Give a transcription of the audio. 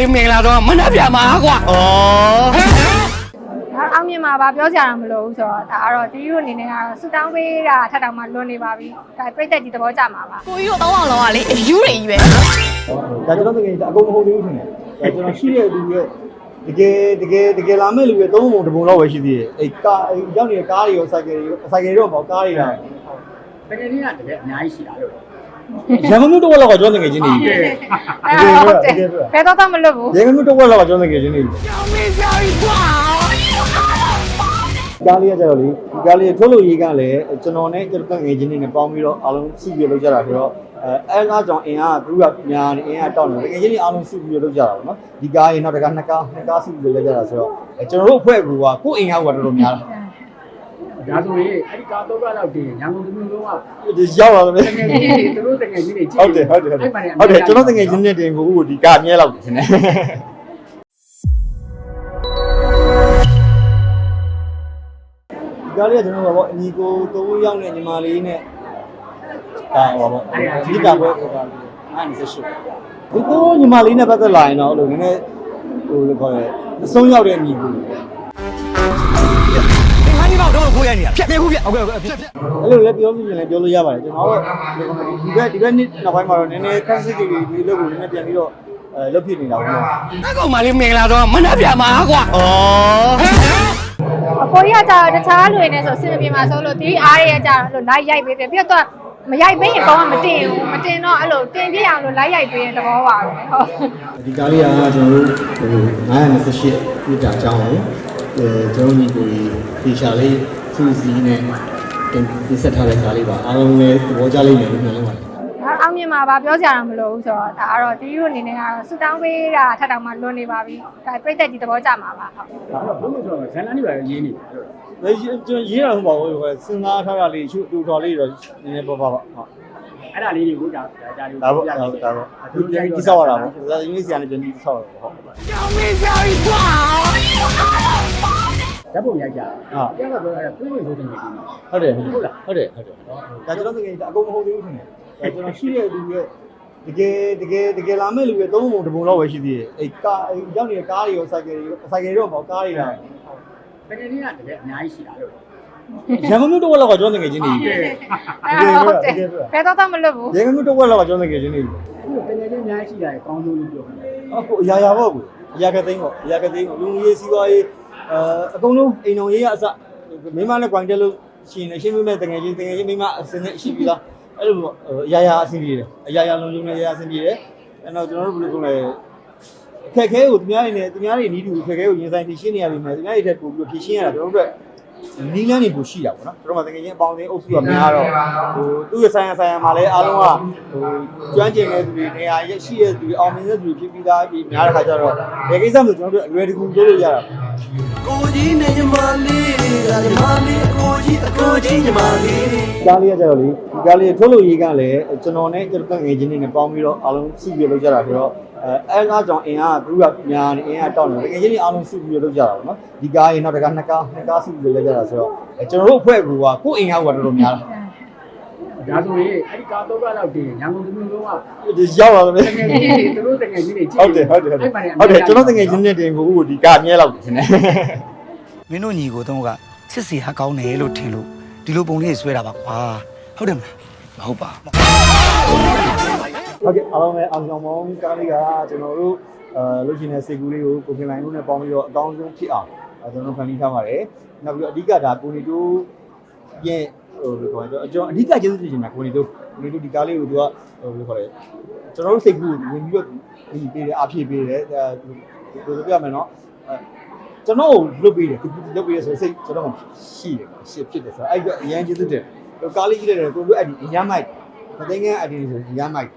လေးမင်္ဂလာတော့မနှက်ပြမှာကွာဩဒါအောင်မြင်မှာပါပြောကြရမှာမလို့ဆိုတော့ဒါကတော့တီးတို့အနေနဲ့ကတော့ဆူတောင်းပေးတာထပ်တောင်မှလွန်နေပါပြီဒါပြိသက်ကြီးသဘောကျမှာပါကိုကြီးတို့တောင်းအောင်လောကလေအယူတွေကြီးပဲဒါကျွန်တော်တကယ်အကုန်မဟုတ်သေးဘူးထင်တယ်ဒါကျွန်တော်ရှိတဲ့လူရဲ့တကယ်တကယ်တကယ်လာမဲ့လူရဲ့သုံးပုံတစ်ပုံလောက်ပဲရှိသေးတယ်အဲကားရောက်နေတဲ့ကားတွေရောစိုက်ကယ်တွေရောစိုက်ကယ်တွေတော့ပေါ့ကားတွေလားတကယ်ကြီးကတကယ်အများကြီးရှိတာလို့ ရန်ကုန်မြို့တစ်ဝက်လောက်ကကျွန်တော်တကယ်ချင်းနေပြီအဲ့ဒါဟုတ်တယ်ဘယ်တော့တော့မလွတ်ဘူးရန်ကုန်မြို့တစ်ဝက်လောက်ကကျွန်တော်တကယ်ချင်းနေပြီကြောင်မင်းကြောင်ကွာကားလေးကကြတော့လေဒီကားလေးထုတ်လို့ရေးကလည်းကျွန်တော်နဲ့ကျွန်တော်ငယ်ချင်းတွေနဲ့ပေါင်းပြီးတော့အားလုံးစုပြီးလုပ်ကြတာဆိုတော့အဲအဲအားကြောင့်အင်အားကသူကများနေအင်အားတောက်နေငယ်ချင်းတွေအားလုံးစုပြီးလုပ်ကြတာပေါ့နော်ဒီကားရင်နောက်တကားနှစ်ကားနှစ်ကားစုပြီးလုပ်ကြတာဆိုတော့ကျွန်တော်တို့အဖွဲ့ကူကကိုယ်အင်အားကတော်တော်များတာ ဒါဆိုရင်အဲ့ဒီကားတော့ကတော့တင်ရန်ကုန်တစ်မျိုးလုံးကဒီရောက်လာတယ်တကယ်ကြီးသူတို့တကယ်ကြီးတွေကြည့်ဟုတ်တယ်ဟုတ်တယ်ဟုတ်တယ်ဟုတ်တယ်ကျွန်တော်တကယ်ချင်းနဲ့တင်ကိုဦးကိုဒီကားအမြဲလောက်တယ်ရှင်ဒီကားလေးကကျွန်တော်တို့ပေါ့အညီကိုသုံးယောက်နဲ့ညီမလေးနဲ့ဒါဟောပေါ့ဒီကပွဲအဲ့ဒါဆက်ရှုဒီကိုညီမလေးနဲ့ပတ်သက်လာရင်တော့အဲ့လိုနည်းနည်းဟိုလိုခေါ်တယ်အဆုံးရောက်တဲ့ညီကို ငါညီမတော့ကိုရနေတာဖြတ်ပြခုဖြတ်ဟုတ်ကဲ့ဟုတ်ကဲ့ဖြတ်ဖြတ်အဲ့လိုလည်းပြောပြရင်လည်းပြောလို့ရပါတယ်ကျွန်တော်တို့ဒီဘက်ဒီဘက်နေ့နောက်ပိုင်းမှာတော့နည်းနည်း classic တွေဒီလိုကိုနည်းနည်းပြန်ပြီးတော့အဲလုပ်ဖြစ်နေတာပေါ့နော်အကောင်မလေးမင်္ဂလာတော့မနှက်ပြမှာကွာအကိုကြီးကကြာတော့တခြားလူတွေနဲ့ဆိုစင်မပြေမှာဆိုလို့တီးအားရရကြာတော့လို့လိုက်ရိုက်ပေးတယ်ပြီးတော့မရိုက်ပေးရင်ကောင်းကမတင်ဘူးမတင်တော့အဲ့လိုတင်ပြအောင်လို့လိုက်ရိုက်ပေးရင်သဘောပါပဲဟုတ်ဒီကားလေးကကျွန်တော်တို့ဟို928ပြတာအကြောင်းကိုအဲကျွန်တော်ညီကို ဒီရှာလေးစူးစီးနဲ့တင်ဆက်ထားတဲ့ကားလေးပါအားလုံးလည်းသဘောကျလိမ့်မယ်လို့မျှော်လင့်ပါတယ်ဒါအောင်မြင်မှာပါပြောကြရမှာမလို့ဆိုတော့ဒါကတော့တီးတို့အနေနဲ့ကတော့ဆူတောင်းပေးတာထပ်တောင်မှလွန်နေပါပြီဒါပြိသက်ကြီးသဘောကျမှာပါဟုတ်ဒါတော့ဘုလို့ဆိုတော့ဇန်နန်းတွေပဲရေးနေတယ်လို့။ဒါကျွန်တော်ရေးရမှာမဟုတ်ဘူး။စဉ်းစားထားတာလေးရှုတူတော်လေးတော့နည်းနည်းပေါ့ပါပါဟုတ်အဲ့ဒါလေးတွေကိုဒါဒါလေး။ဒါပေါ့ဒါပေါ့ဒါပေါ့။ဒီပြန်ကြီးဆောက်ရတာပေါ့။ဒါရင်းလေးစီကနေပြန်ကြီးဆောက်ရတာပေါ့ဟုတ်ကြောင် မင်းကြောင်ကွာဓာတ်ပုံရိုက်ကြ။ဟာအဲ့တော့အဲ့ပြေးဝင်ဆိုတဲ့နေကြီးဟုတ်တယ်ဟုတ်လားဟုတ်တယ်ဟုတ်တယ်။ဒါကျွန်တော်တကယ်အကုန်မဟုတ်သေးဘူးထင်တယ်။ဒါကျွန်တော်ရှိတဲ့လူရဲ့တကယ်တကယ်တကယ်လာမဲ့လူရဲ့သုံးပုံတစ်ပုံလောက်ပဲရှိသေးတယ်။အဲကားရောက်နေတဲ့ကားတွေရောစိုက်ကယ်တွေရောစိုက်ကယ်တွေတော့ပေါ့ကားတွေလားတကယ်ကြီးကတကယ်အများကြီးရှိတာလို့။ရန်ကုန်မြို့တစ်ဝက်လောက်ကကျွန်တော်တကယ်ချင်းနေပြီအဲ့ဒါဟုတ်တယ်ဘယ်တော့တော့မလွတ်ဘူး။ရန်ကုန်မြို့တစ်ဝက်လောက်ကကျွန်တော်တကယ်ချင်းနေပြီအခုတကယ်ကြီးအများကြီးရှိတာကောင်းဆုံးလို့ပြောတယ်။အခုအရာရာပေါ့ကွ။အရာကသိန်းပေါ့။အရာကသိန်းပေါ့လူမျိုးရေးစီးပွားရေး အဲအကုန်လုံးအိမ်တော်ရေးရအစမိမနဲ့ grind တက်လို့ရှိရင်ရှင်းမိမဲ့တကယ်ချင်းတကယ်ချင်းမိမအစင်းနဲ့ရှိပြီလား။အဲ့လိုပေါ့အရာရာအဆင်ပြေတယ်။အရာရာလုံးလုံးနဲ့အရာရာအဆင်ပြေတယ်။အဲ့တော့ကျွန်တော်တို့ဘယ်လိုလုပ်လဲအခက်ခဲကိုသူများတွေနဲ့သူများတွေနီးတူအခက်ခဲကိုရင်ဆိုင်ဖြေရှင်းနေရပြီမယ်သူများတွေထက်ပို့ပြီးဖြေရှင်းရတာကျွန်တော်တို့နီးလန်းနေပို့ရှိတာပေါ့နော်တို့မှတကယ်ချင်းအပေါင်းအသင်းအုပ်စုကများတော့ဟိုသူ့ရဲ့ဆိုင်ရဆိုင်ရမှာလည်းအားလုံးကဟိုကျွမ်းကျင်တဲ့သူတွေနေရာရရှိတဲ့သူတွေအောင်မြင်တဲ့သူတွေဖြစ်ပြီးသားပြီးများတဲ့ခါကျတော့ဒီကိစ္စမျိုးကျွန်တော်တို့အလွယ်တကူလုပ်လို့ရတာ ကိုကြီးနဲ့ညီမလေးကညီမလေးအကိုကြီးအကိုကြီးညီမလေးကားလေးကကြတော့လေဒီကားလေးထုတ်လို့ရေးကလည်းကျွန်တော်နဲ့ကျွန်တော်ငယ်ချင်းတွေနဲ့ပေါင်းပြီးတော့အားလုံးစုပြီးလုပ်ကြတာဆိုတော့အဲအဲအားကြောင့်အင်အားကသူကများနေအင်အားတောက်နေငယ်ချင်းတွေအားလုံးစုပြီးလုပ်ကြတာပေါ့နော်ဒီကားရင်နောက်တကားနှစ်ကားနှစ်ကားစုပြီးလုပ်ကြတာဆိုတော့ကျွန်တော်တို့အဖွဲ့ကူကကိုယ်အင်အားကတော်တော်များတာ ဒါဆိုရင်အဲ့ဒီကားတော့ကတော့တင်ရန်ကုန်တစ်မျိုးလုံးကဒီရောက်လာတယ်တကယ်ကြီးသူတို့တကယ်ကြီးတွေကြည့်ဟုတ်တယ်ဟုတ်တယ်ဟုတ်တယ်ဟုတ်တယ်ကျွန်တော်တကယ်ချင်းနဲ့တင်ကိုဦးကိုဒီကားအမြဲလောက်တယ်ရှင်မင်းတို့ညီကိုတော့ကချစ်စီဟာကောင်းတယ်လို့ထင်လို့ဒီလိုပုံလေးဆွဲတာပါကွာဟုတ်တယ်မလားမဟုတ်ပါဟုတ်ကဲ့အားလုံးပဲအောင်ဆောင်မောင်းကားလေးကကျွန်တော်တို့အဲလုပ်ရှင်တဲ့စေကူလေးကိုကိုခင်လိုင်းတို့နဲ့ပေါင်းပြီးတော့အကောင်းဆုံးဖြစ်အောင်အဲကျွန်တော်ဖန်တီးထားပါတယ်နောက်ပြီးတော့အဓိကဒါကိုနီတို့ရဲ့ ဟိုဘယ်လိုခေါ်လဲကျွန်တော်အဓိကကျေးဇူးတင်ချင်တာကိုနီတို့ကိုနီတို့ဒီကားလေးကိုသူကဟိုဘယ်လိုခေါ်လဲကျွန်တော်တို့စိတ်ကူးဝင်ပြီးတော့ဒီပေးတယ်အဖြည့်ပေးတယ်အဲဒီလိုပြမယ်နော်အဲကျွန်တော်ကိုလွတ်ပေးတယ်လွတ်ပေးရဆိုစိတ်ကျွန်တော်ရှိတယ်ရှိဖြစ်တယ်ဆိုတော့အဲ့တော့အရင်ကျေးဇူးတင်ကားလေးကြီးတယ်ကိုတို့အဲ့ဒီအရမ်းမိုက်မသိငန်းအဒီဆိုရမ်းမိုက်